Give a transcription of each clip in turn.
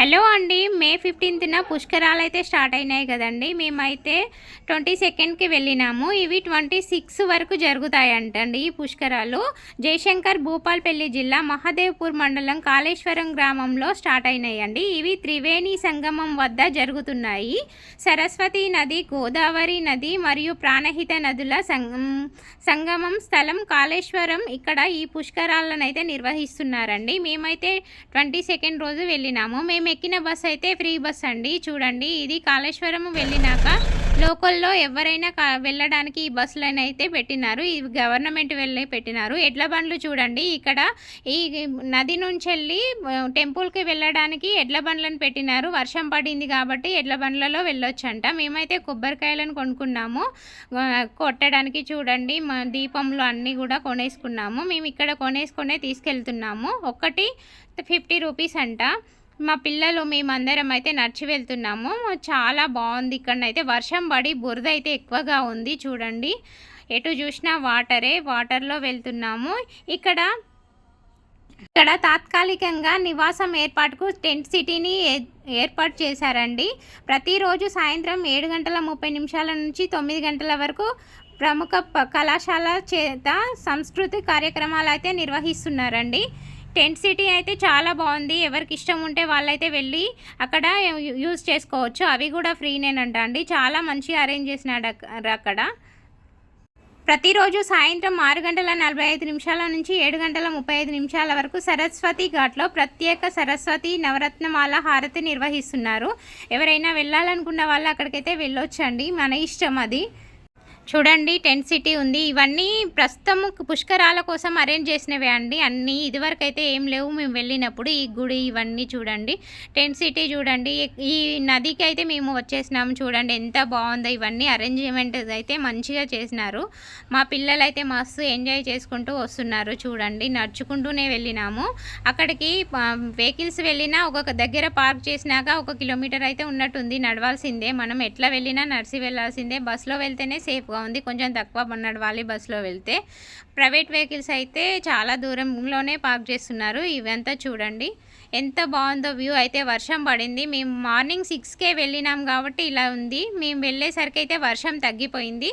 Hello అండి మే ఫిఫ్టీన్త్న పుష్కరాలు అయితే స్టార్ట్ అయినాయి కదండి. మేమైతే ట్వంటీ సెకండ్కి వెళ్ళినాము. ఇవి ట్వంటీ సిక్స్ వరకు జరుగుతాయంటండి ఈ పుష్కరాలు. జయశంకర్ భూపాల్పల్లి జిల్లా మహాదేవ్పూర్ మండలం కాళేశ్వరం గ్రామంలో స్టార్ట్ అయినాయండి. ఇవి త్రివేణి సంగమం వద్ద జరుగుతున్నాయి. సరస్వతి నది గోదావరి నది మరియు ప్రాణహిత నదుల సంగం సంగమం స్థలం కాళేశ్వరం ఇక్కడ ఈ పుష్కరాలను అయితే నిర్వహిస్తున్నారండి. మేమైతే ట్వంటీ సెకండ్ రోజు వెళ్ళినాము. మేము ఎక్కిన బస్ అయితే ఫ్రీ బస్ అండి. చూడండి ఇది కాళేశ్వరం వెళ్ళినాక లోకల్లో ఎవరైనా వెళ్ళడానికి ఈ బస్సులను అయితే పెట్టినారు. ఇది గవర్నమెంట్ వెళ్ళి పెట్టినారు. ఎడ్ల బండ్లు చూడండి ఇక్కడ ఈ నది నుంచి వెళ్ళి టెంపుల్కి వెళ్ళడానికి ఎడ్ల బండ్లను పెట్టినారు. వర్షం పడింది కాబట్టి ఎడ్ల బండ్లలో వెళ్ళొచ్చంట. మేమైతే కొబ్బరికాయలను కొనుక్కున్నాము. కొట్టడానికి చూడండి మా దీపంలో అన్నీ కూడా కొనేసుకున్నాము. మేము ఇక్కడ కొనేసుకొనే తీసుకెళ్తున్నాము. ఒకటి ఫిఫ్టీ రూపీస్ అంట. మా పిల్లలు మేమందరం అయితే నడిచి వెళ్తున్నాము. చాలా బాగుంది. ఇక్కడనైతే వర్షం పడి బురద అయితే ఎక్కువగా ఉంది చూడండి. ఎటు చూసినా వాటరే వాటర్లో వెళ్తున్నాము. ఇక్కడ ఇక్కడ తాత్కాలికంగా నివాసం ఏర్పాటుకు టెంట్ సిటీని ఏర్పాటు చేశారండి. ప్రతిరోజు సాయంత్రం ఏడు గంటల ముప్పై నిమిషాల నుంచి తొమ్మిది గంటల వరకు ప్రముఖ కళాశాల చేత సంస్కృతి కార్యక్రమాలు అయితే నిర్వహిస్తున్నారండి. టెంట్ సిటీ అయితే చాలా బాగుంది. ఎవరికి ఇష్టం ఉంటే వాళ్ళైతే వెళ్ళి అక్కడ యూజ్ చేసుకోవచ్చు. అవి కూడా ఫ్రీనేనంట అండి. చాలా మంచిగా అరేంజ్ చేసినాడు అక్కడ. ప్రతిరోజు సాయంత్రం ఆరు గంటల నలభై ఐదు నిమిషాల నుంచి ఏడు గంటల ముప్పై ఐదు నిమిషాల వరకు సరస్వతి ఘాట్లో ప్రత్యేక సరస్వతి నవరత్నమాల హారతి నిర్వహిస్తున్నారు. ఎవరైనా వెళ్ళాలనుకున్న వాళ్ళు అక్కడికైతే వెళ్ళొచ్చండి. మన ఇష్టం అది. చూడండి టెంట్ సిటీ ఉంది. ఇవన్నీ ప్రస్తుతం పుష్కరాల కోసం అరేంజ్ చేసినవే అండి. అన్నీ ఇదివరకు అయితే ఏం లేవు. మేము వెళ్ళినప్పుడు ఈ గుడి ఇవన్నీ చూడండి. టెంట్ సిటీ చూడండి. ఈ నదికి అయితే మేము వచ్చేసినాము చూడండి. ఎంత బాగుందో ఇవన్నీ అరేంజ్మెంట్ అయితే మంచిగా చేసినారు. మా పిల్లలు అయితే మస్తు ఎంజాయ్ చేసుకుంటూ వస్తున్నారు చూడండి. నడుచుకుంటూనే వెళ్ళినాము. అక్కడికి వెహికల్స్ వెళ్ళినా ఒక దగ్గర పార్క్ చేసినాక ఒక కిలోమీటర్ అయితే ఉన్నట్టుంది. నడవాల్సిందే. మనం ఎట్లా వెళ్ళినా నడిచి వెళ్ళాల్సిందే. బస్సులో వెళ్తేనే సేఫ్గా ఉంది కొంచెం తక్కువ నడవాలి బస్సులో వెళ్తే. ప్రైవేట్ వెహికల్స్ అయితే చాలా దూరంలోనే పార్క్ చేస్తున్నారు. ఇవంతా చూడండి. ఎంత బాగుందో వ్యూ. అయితే వర్షం పడింది. మేము మార్నింగ్ సిక్స్కే వెళ్ళినాం కాబట్టి ఇలా ఉంది. మేము వెళ్ళేసరికి అయితే వర్షం తగ్గిపోయింది.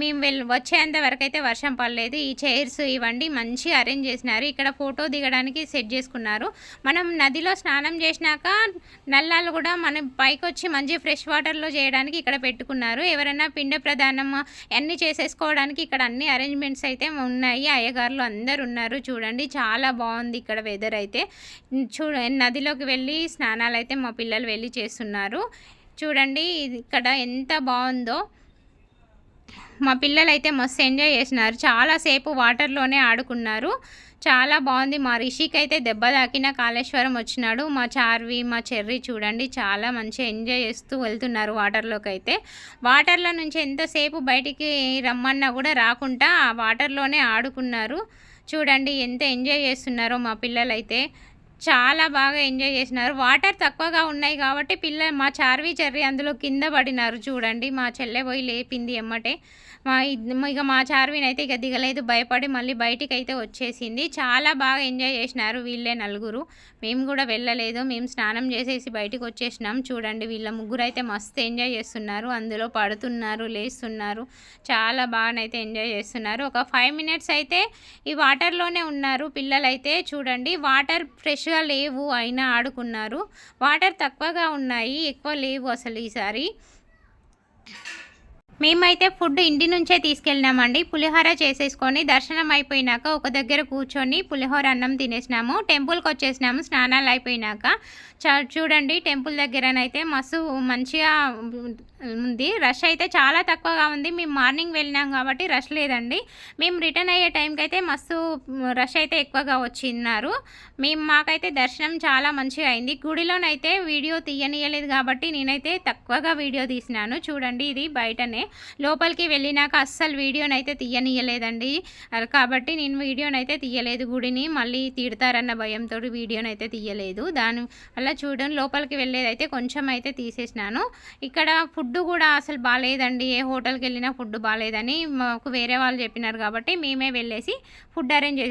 మేము వెళ్ళి వచ్చేంత వరకు అయితే వర్షం పడలేదు. ఈ చైర్స్ ఇవన్నీ మంచి అరేంజ్ చేసినారు. ఇక్కడ ఫోటో దిగడానికి సెట్ చేసుకున్నారు. మనం నదిలో స్నానం చేసినాక నల్లాలు కూడా మనం పైకి వచ్చి మంచి ఫ్రెష్ వాటర్లో చేయడానికి ఇక్కడ పెట్టుకున్నారు. ఎవరైనా పిండ ప్రధానం అన్నీ చేసేసుకోవడానికి ఇక్కడ అన్ని అరేంజ్మెంట్స్ అయితే ఉన్నాయి. అయ్యగారులు అందరు ఉన్నారు. చూడండి చాలా బాగుంది ఇక్కడ వెదర్ అయితే. చూ నదిలోకి వెళ్ళి స్నానాలు అయితే మా పిల్లలు వెళ్ళి చేస్తున్నారు. చూడండి ఇక్కడ ఎంత బాగుందో. మా పిల్లలు అయితే మస్తు ఎంజాయ్ చేసినారు. చాలాసేపు వాటర్లోనే ఆడుకున్నారు. చాలా బాగుంది. మా రిషికి అయితే దెబ్బ తాకిన కాళేశ్వరం వచ్చినాడు. మా చార్వి మా చెర్రీ చూడండి చాలా మంచిగా ఎంజాయ్ చేస్తూ వెళ్తున్నారు వాటర్లోకి అయితే వాటర్లో నుంచి ఎంతసేపు బయటికి రమ్మన్నా కూడా రాకుండా ఆ వాటర్లోనే ఆడుకున్నారు. చూడండి ఎంత ఎంజాయ్ చేస్తున్నారో మా పిల్లలైతే. చాలా బాగా ఎంజాయ్ చేసినారు. వాటర్ తక్కువగా ఉన్నాయి కాబట్టి పిల్ల మా చార్వి చర్రి అందులో కింద పడినారు చూడండి. మా చెల్లె పోయి లేపింది ఎమ్మటే. మా ఇక మా చార్విని అయితే ఇక దిగలేదు భయపడి మళ్ళీ బయటికి అయితే వచ్చేసింది. చాలా బాగా ఎంజాయ్ చేసినారు వీళ్ళే నలుగురు. మేము కూడా వెళ్ళలేదు. మేము స్నానం చేసేసి బయటికి వచ్చేసినాం చూడండి. వీళ్ళ ముగ్గురు అయితే మస్తు ఎంజాయ్ చేస్తున్నారు. అందులో పడుతున్నారు లేస్తున్నారు. చాలా బాగానైతే ఎంజాయ్ చేస్తున్నారు. ఒక ఫైవ్ మినిట్స్ అయితే ఈ వాటర్లోనే ఉన్నారు పిల్లలైతే చూడండి. వాటర్ ఫ్రెష్ మంచిగా లేవు అయినా ఆడుకున్నారు. వాటర్ తక్కువగా ఉన్నాయి ఎక్కువ లేవు అసలు ఈసారి. మేమైతే ఫుడ్ ఇంటి నుంచే తీసుకెళ్ళినామండి. పులిహోర చేసేసుకొని దర్శనం అయిపోయినాక ఒక దగ్గర కూర్చొని పులిహోర అన్నం తినేసినాము. టెంపుల్కి వచ్చేసినాము స్నానాలు అయిపోయినాక. చూడండి టెంపుల్ దగ్గరనైతే మస్తు మంచిగా ఉంది. రష్ అయితే చాలా తక్కువగా ఉంది. మేము మార్నింగ్ వెళ్ళినాం కాబట్టి రష్ లేదండి. మేము రిటర్న్ అయ్యే టైంకి అయితే మస్తు రష్ అయితే ఎక్కువగా వచ్చిన్నారు. మేము మాకైతే దర్శనం చాలా మంచిగా అయింది. గుడిలోనైతే వీడియో తీయనియలేదు కాబట్టి నేనైతే తక్కువగా వీడియో తీసినాను. చూడండి ఇది బయటనే. లోపలికి వెళ్ళినాక అస్సలు వీడియోని అయితే తీయనియలేదండి కాబట్టి నేను వీడియోనైతే తీయలేదు. గుడిని మళ్ళీ తిడతారన్న భయంతో వీడియోని అయితే తీయలేదు. దాని వల్ల చూడండి లోపలికి వెళ్ళేదైతే కొంచెం అయితే తీసేసినాను. ఇక్కడ ఫుడ్ కూడా అసలు బాగాలేదండి ఏ హోటల్కి వెళ్ళినా ఫుడ్ బాగాలేదని మాకు వేరే వాళ్ళు చెప్పినారు కాబట్టి మేమే వెళ్ళేసి ఫుడ్ అరేంజ్ చేసే